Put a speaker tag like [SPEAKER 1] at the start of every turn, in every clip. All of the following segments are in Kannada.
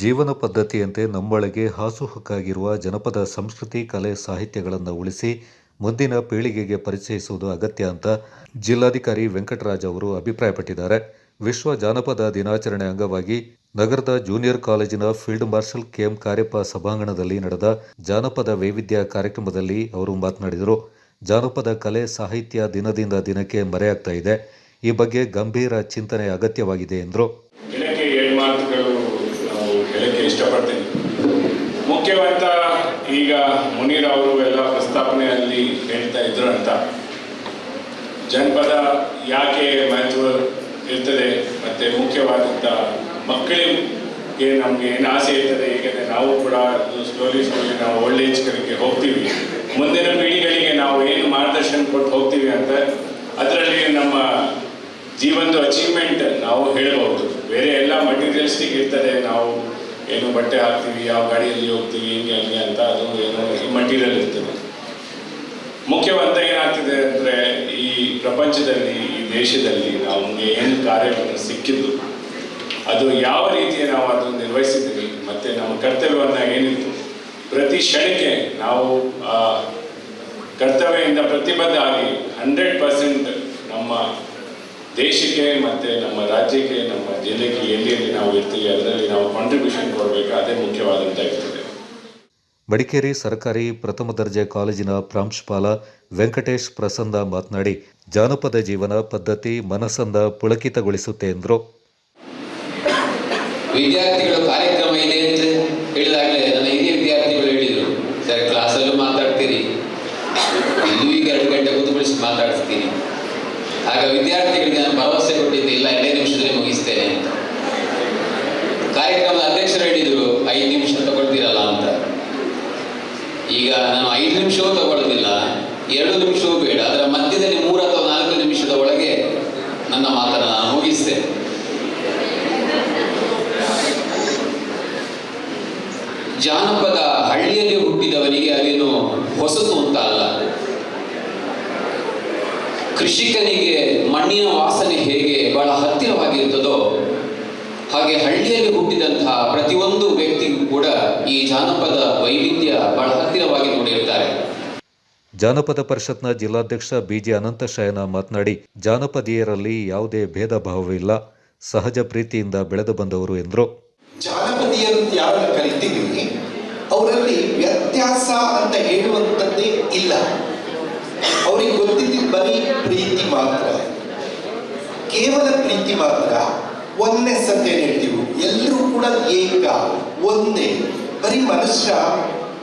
[SPEAKER 1] ಜೀವನ ಪದ್ಧತಿಯಂತೆ ನಮ್ಮೊಳಗೆ ಹಾಸುಹೊಕ್ಕಾಗಿರುವ ಜನಪದ ಸಂಸ್ಕೃತಿ, ಕಲೆ, ಸಾಹಿತ್ಯಗಳನ್ನು ಉಳಿಸಿ ಮುಂದಿನ ಪೀಳಿಗೆಗೆ ಪರಿಚಯಿಸುವುದು ಅಗತ್ಯ ಅಂತ ಜಿಲ್ಲಾಧಿಕಾರಿ ವೆಂಕಟರಾಜ್ ಅವರು ಅಭಿಪ್ರಾಯಪಟ್ಟಿದ್ದಾರೆ. ವಿಶ್ವ ಜಾನಪದ ದಿನಾಚರಣೆ ಅಂಗವಾಗಿ ನಗರದ ಜೂನಿಯರ್ ಕಾಲೇಜಿನ ಫೀಲ್ಡ್ ಮಾರ್ಷಲ್ ಕೆಎಂ ಕಾರ್ಯಪ್ಪ ಸಭಾಂಗಣದಲ್ಲಿ ನಡೆದ ಜಾನಪದ ವೈವಿಧ್ಯ ಕಾರ್ಯಕ್ರಮದಲ್ಲಿ ಅವರು ಮಾತನಾಡಿದರು. ಜಾನಪದ ಕಲೆ, ಸಾಹಿತ್ಯ ದಿನದಿಂದ ದಿನಕ್ಕೆ ಮರೆಯಾಗ್ತಾ ಇದೆ. ಈ ಬಗ್ಗೆ ಗಂಭೀರ ಚಿಂತನೆ ಅಗತ್ಯವಾಗಿದೆ ಎಂದರು
[SPEAKER 2] ದಿನಕ್ಕೆ ಏಳು ಮಾತುಗಳು ನಾವು ಹೇಳಕ್ಕೆ ಇಷ್ಟಪಡ್ತೀನಿ. ಮುಖ್ಯವಂತ ಈಗ ಮುನೀರ್ ಅವರು ಎಲ್ಲ ಪ್ರಸ್ತಾಪನೆಯಲ್ಲಿ ಹೇಳ್ತಾ ಇದ್ರು ಅಂತ. ಜನಪದ ಯಾಕೆ ಮಹತ್ವ ಇರ್ತದೆ ಮತ್ತೆ ಮುಖ್ಯವಾದಂಥ ಮಕ್ಕಳಿಗೆ ನಮಗೆ ಏನು ಆಸೆ ಇರ್ತದೆ? ಏಕೆಂದ್ರೆ ನಾವು ಕೂಡ ಸ್ಲೋಲಿ ಸ್ಲೋಲಿ ನಾವು ಓಲ್ಡ್ ಏಜ್ ಕಡೆಗೆ ಹೋಗ್ತೀವಿ. ಮುಂದಿನ ಪೀಳಿಗೆಗಳಿಗೆ ನಾವು ಏನು ಮಾರ್ಗದರ್ಶನ ಕೊಟ್ಟು ಹೋಗ್ತೀವಿ ಅಂತ ಅದರಲ್ಲಿ ನಮ್ಮ ಜೀವನದ ಅಚೀವ್ಮೆಂಟ್ ನಾವು ಹೇಳಬಹುದು. ಬೇರೆ ಎಲ್ಲ ಮಟೀರಿಯಲ್ಸ್ಟಿಕ್ ಇರ್ತದೆ. ನಾವು ಏನು ಬಟ್ಟೆ ಹಾಕ್ತೀವಿ, ಯಾವ ಗಾಡಿಯಲ್ಲಿ ಹೋಗ್ತೀವಿ, ಹಿಂಗೆ, ಹಂಗೆ ಅಂತ ಅದು ಏನೋ ಮಟೀರಿಯಲ್ ಇರ್ತದೆ. ಮುಖ್ಯವಂತ ಏನಾಗ್ತಿದೆ ಅಂದರೆ ಈ ಪ್ರಪಂಚದಲ್ಲಿ, ಈ ದೇಶದಲ್ಲಿ ನಮಗೆ ಏನು ಕಾರ್ಯವನ್ನು ಸಿಕ್ಕಿದ್ದು ಅದು ಯಾವ ರೀತಿಯ ನಾವು ಅದು ನಿರ್ವಹಿಸಿದ್ದೀವಿ ಮತ್ತು ನಮ್ಮ ಕರ್ತವ್ಯವನ್ನು ಏನಿತ್ತು, ಪ್ರತಿ ಕ್ಷಣಕ್ಕೆ ನಾವು ಕರ್ತವ್ಯದಿಂದ ಪ್ರತಿಬದ್ಧ ಆಗಿ ಹಂಡ್ರೆಡ್ ಪರ್ಸೆಂಟ್ ನಮ್ಮ ದೇಶಕ್ಕೆ ಮತ್ತು ರಾಜ್ಯಕ್ಕೆ ನಮ್ಮ ಜಿಲ್ಲೆಗೆ ಎಲ್ಲಿ ಎಲ್ಲಿ ನಾವು ಇರ್ತೀವಿ ಅದರಲ್ಲಿ ನಾವು ಕಾಂಟ್ರಿಬ್ಯೂಷನ್ ಕೊಡಬೇಕು ಅದೇ ಮುಖ್ಯವಾದಂತ ಇರ್ತದೆ.
[SPEAKER 1] ಮಡಿಕೇರಿ ಸರ್ಕಾರಿ ಪ್ರಥಮ ದರ್ಜೆ ಕಾಲೇಜಿನ ಪ್ರಾಂಶುಪಾಲ ವೆಂಕಟೇಶ್ ಪ್ರಸನ್ನ ಮಾತನಾಡಿ ಜಾನಪದ ಜೀವನ ಪದ್ಧತಿ ಮನಸ್ಸನ್ನ ಪುಳಕಿತಗೊಳಿಸುತ್ತೆ ಎಂದರು.
[SPEAKER 3] ವಿದ್ಯಾರ್ಥಿಗಳ ಕಾರ್ಯಕ್ರಮ ಇದೆ ಅಂತ ಹೇಳಿದಾಗಲೇ ನನ್ನ ಹಿರಿಯ ವಿದ್ಯಾರ್ಥಿಗಳು ಹೇಳಿದರು ಸರ್ ಕ್ಲಾಸಲ್ಲೂ ಮಾತಾಡ್ತೀರಿ ಇಲ್ಲೂ ಈಗ ಎರಡು ಗಂಟೆ ಕೂತ್ಕೊಳಿಸಿ ಮಾತಾಡ್ತೀನಿ ಆಗ ವಿದ್ಯಾರ್ಥಿಗಳಿಗೆ ನಾನು ಭರವಸೆ ಕೊಟ್ಟಿದ್ದೆ ಇಲ್ಲ ಎರಡೇ ನಿಮಿಷದಲ್ಲಿ ಮುಗಿಸ್ತೇನೆ ಅಂತ ಕಾರ್ಯಕ್ರಮದ ಅಧ್ಯಕ್ಷರು ಹೇಳಿದರು ಐದು ನಿಮಿಷ ತಗೊಳ್ತೀರಲ್ಲ ಅಂತ ಈಗ ನಾನು ಐದು ನಿಮಿಷವೂ ತಗೊಳ್ಳೋದಿಲ್ಲ, ಎರಡು ನಿಮಿಷವೂ ಬೇಡ ಅದರ ಮಧ್ಯದಲ್ಲಿ ಮೂರು ಅಥವಾ ನಾಲ್ಕು ನಿಮಿಷದ ಒಳಗೆ ನನ್ನ ಮಾತನ್ನು ನಾನು ಮುಗಿಸ್ತೇನೆ. ಜಾನಪದ ಹಳ್ಳಿಯಲ್ಲಿ ಹುಟ್ಟಿದವನಿಗೆ ಅದೇನು ಹೊಸತು ಅಂತ ಅಲ್ಲ. ಕೃಷಿಕನಿಗೆ ಮಣ್ಣಿನ ವಾಸನೆ ಹೇಗೆ ಬಹಳ ಹತ್ತಿರವಾಗಿರುತ್ತದೋ ಹಾಗೆ ಹಳ್ಳಿಯಲ್ಲಿ ಹುಟ್ಟಿದಂತಹ ಪ್ರತಿಯೊಂದು ವ್ಯಕ್ತಿಗೂ ಕೂಡ ಈ ಜಾನಪದ ವೈವಿಧ್ಯ ಬಹಳ ಹತ್ತಿರವಾಗಿ ನೋಡಿರುತ್ತಾರೆ
[SPEAKER 1] ಜಾನಪದ ಪರಿಷತ್ನ ಜಿಲ್ಲಾಧ್ಯಕ್ಷ ಬಿಜಿ ಅನಂತಶಯನ ಮಾತನಾಡಿ ಜಾನಪದೀಯರಲ್ಲಿ ಯಾವುದೇ ಭೇದ ಭಾವವಿಲ್ಲ ಸಹಜ ಪ್ರೀತಿಯಿಂದ ಬೆಳೆದು ಬಂದವರು ಎಂದರು.
[SPEAKER 4] ಜಾನಪದೀಯರು ಅಂತ ಯಾರನ್ನ ಕರಿತೀವಿ ಅವರಲ್ಲಿ ವ್ಯತ್ಯಾಸ ಅಂತ ಹೇಳುವಂಥದ್ದೇ ಇಲ್ಲ. ಅವರಿಗೆ ಗೊತ್ತಿದ್ದ ಬರೀ ಪ್ರೀತಿ ಮಾತ್ರ. ಕೇವಲ ಪ್ರೀತಿ ಮಾತ್ರ. ಒನ್ನೆಸ್ ಸತ್ಯ ಹೇಳ್ತೀವಿ. ಎಲ್ಲರೂ ಕೂಡ ಏಕ, ಒಂದೇ. ಬರೀ ಮನುಷ್ಯ,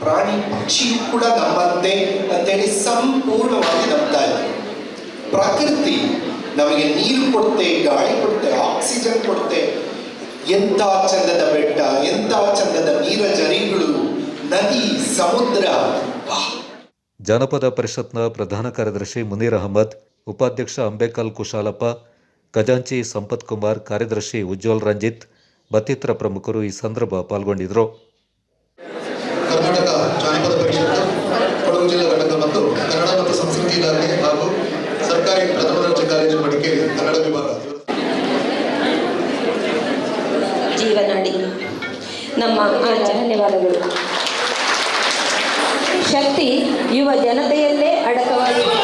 [SPEAKER 4] ಪ್ರಾಣಿ, ಪಕ್ಷಿ ಕೂಡ ನಮ್ಮಂತೆ ಅಂತೇಳಿ ಸಂಪೂರ್ಣವಾಗಿ ನಂಬ್ತಾ ಇದ್ದಾರೆ. ಪ್ರಕೃತಿ ನಮಗೆ ನೀರು ಕೊಡುತ್ತೆ ಗಾಳಿ ಕೊಡುತ್ತೆ ಆಕ್ಸಿಜನ್ ಕೊಡುತ್ತೆ ಎಂಥ ಚಂದದ ಬೆಟ್ಟ, ಎಂಥ ಚಂದದ ನೀರ ಜರಿಗಳು, ನದಿ, ಸಮುದ್ರ.
[SPEAKER 1] ಜಾನಪದ ಪರಿಷತ್ನ ಪ್ರಧಾನ ಕಾರ್ಯದರ್ಶಿ ಮುನೀರ್ ಅಹಮದ್, ಉಪಾಧ್ಯಕ್ಷ ಅಂಬೇಕಲ್ ಕುಶಾಲಪ್ಪ ಖಜಾಂಚಿ ಸಂಪತ್ ಕುಮಾರ್ ಕಾರ್ಯದರ್ಶಿ ಉಜ್ವಲ್ ರಂಜಿತ್ ಮತ್ತಿತರ ಪ್ರಮುಖರು ಈ ಸಂದರ್ಭ ಪಾಲ್ಗೊಂಡಿದ್ದರು.
[SPEAKER 5] ಕರ್ನಾಟಕ ಜಾನಪದ ಪರಿಷತ್ತು ಕೊಡಗು ಜಿಲ್ಲಾ ಘಟಕ ಮತ್ತು ಕನ್ನಡ ಮತ್ತು ಸಂಸ್ಕೃತಿ ಇಲಾಖೆ ಹಾಗೂ ಸರ್ಕಾರಿ ಪ್ರಥಮ ದರ್ಜೆ ಕಾಲೇಜು ಮಡಿಕೇರಿ ಕನ್ನಡ ವಿಭಾಗ.
[SPEAKER 6] ಜೀವನಾಡಿ ನಮ್ಮ ಆಚ ಧನ್ಯವಾದಗಳು ಶಕ್ತಿ ಯುವ ಜನತೆಯಲ್ಲೇ ಅಡಕವಾಗಿದೆ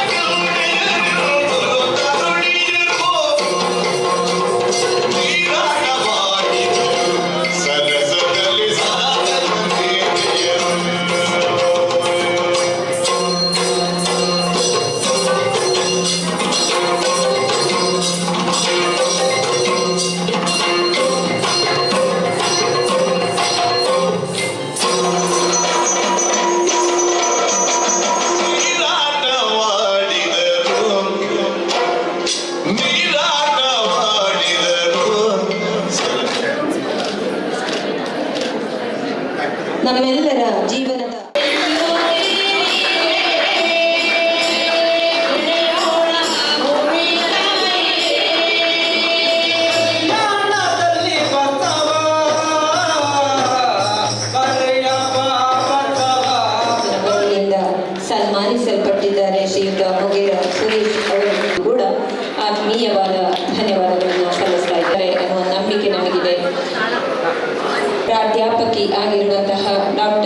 [SPEAKER 6] ನಮ್ಮೆಲ್ಲರ ಜೀವನದ ಆತ್ಮೀಯವಾದ ಧನ್ಯವಾದಗಳನ್ನು ಸಲ್ಲಿಸ್ತಾ ಇದ್ದಾರೆ ಎನ್ನುವ ನಂಬಿಕೆ ನಮಗಿದೆ. ಪ್ರಾಧ್ಯಾಪಕಿ ಆಗಿರುವಂತಹ ಡಾಕ್ಟರ್